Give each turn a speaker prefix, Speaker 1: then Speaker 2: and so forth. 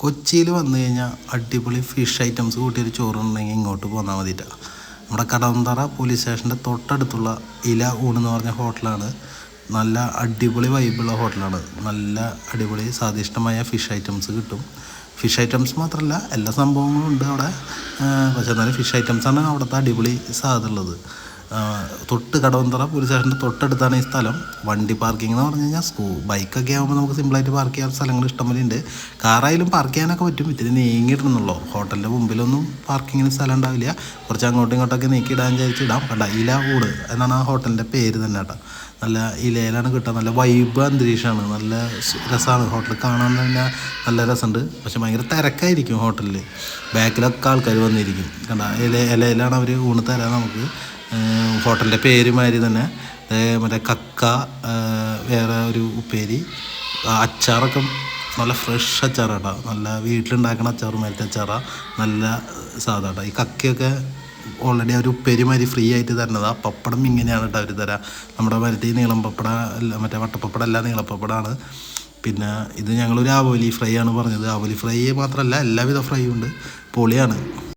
Speaker 1: കൊച്ചിയിൽ വന്നു കഴിഞ്ഞാൽ അടിപൊളി ഫിഷ് ഐറ്റംസ് കൂട്ടിയൊരു ചോറുണ്ടെങ്കിൽ ഇങ്ങോട്ട് പോന്നാൽ മതിയിട്ട നമ്മുടെ കടന്തറ പോലീസ് സ്റ്റേഷന്റെ തൊട്ടടുത്തുള്ള ഇല എന്ന് പറഞ്ഞ ഹോട്ടലാണ് നല്ല അടിപൊളി വൈബുള്ള ഹോട്ടലാണ് നല്ല അടിപൊളി സ്വാദിഷ്ടമായ ഫിഷ് ഐറ്റംസ് കിട്ടും. ഫിഷ് ഐറ്റംസ് മാത്രമല്ല എല്ലാ സംഭവങ്ങളും ഉണ്ട് അവിടെ. പക്ഷേ എന്നാലും ഫിഷ് ഐറ്റംസാണ് അവിടുത്തെ അടിപൊളി സാധുള്ളത് തൊട്ട് കടവന്തറ പോലീസ് സ്റ്റേഷന്റെ തൊട്ടടുത്താണ് ഈ സ്ഥലം. വണ്ടി പാർക്കിംഗ് എന്ന് പറഞ്ഞു കഴിഞ്ഞാൽ സ്കൂ ബൈക്കൊക്കെ ആകുമ്പോൾ നമുക്ക് സിമ്പിളായിട്ട് പാർക്ക് ചെയ്യാൻ സ്ഥലങ്ങൾ ഇഷ്ടംപോലെ ഉണ്ട് കാറായാലും പാർക്ക് ചെയ്യാനൊക്കെ പറ്റും. ഇത്തിരി നീങ്ങിയിടുന്നുള്ളൂ ഹോട്ടലിന്റെ മുമ്പിലൊന്നും പാർക്കിങ്ങിന് സ്ഥലം ഉണ്ടാവില്ല. കുറച്ച് അങ്ങോട്ടും ഇങ്ങോട്ടൊക്കെ നീക്കിയിടാൻ വിചാരിച്ച് ഇടാം കണ്ട ഇല ഊട് എന്നാണ് ആ ഹോട്ടലിന്റെ പേര് തന്നെ കേട്ടോ. നല്ല ഇലയിലാണ് കിട്ടുക. നല്ല വൈബ് അന്തരീക്ഷമാണ്. നല്ല രസമാണ് ഹോട്ടൽ കാണാൻ തന്നെ നല്ല രസമുണ്ട്. പക്ഷെ ഭയങ്കര തിരക്കായിരിക്കും ഹോട്ടലിൽ ബാക്കിലൊക്കെ ആൾക്കാർ വന്നിരിക്കും. കണ്ട ഇല ഇലയിലാണ് അവർ ഊണ് തരാൻ നമുക്ക്. ഹോട്ടലിന്റെ പേര് മാതിരി തന്നെ മറ്റേ കക്ക വേറെ ഒരു ഉപ്പേരി. ആ അച്ചാറൊക്കെ നല്ല ഫ്രഷ് അച്ചാറാട്ടോ. നല്ല വീട്ടിലുണ്ടാക്കുന്ന അച്ചാർ മാറ്റി അച്ചാറാണ് നല്ല സാധാട്ടോ. ഈ കക്കയൊക്കെ ഓൾറെഡി അവർ ഉപ്പേരി മാതിരി ഫ്രീ ആയിട്ട് തരുന്നതാ. പപ്പടം ഇങ്ങനെയാണ് കേട്ടോ അവർ തരാം. നമ്മുടെ മരട്ടി നീളം പപ്പട അല്ല മറ്റേ വട്ടപ്പപ്പട അല്ല നീളപ്പപ്പടമാണ് പിന്നെ ഇത് ഞങ്ങളൊരു ആവോലി ഫ്രൈ ആണ് പറഞ്ഞത്. ആവോലി ഫ്രൈ മാത്രമല്ല എല്ലാവിധ ഫ്രൈ ഉണ്ട്. പൊളിയാണ്.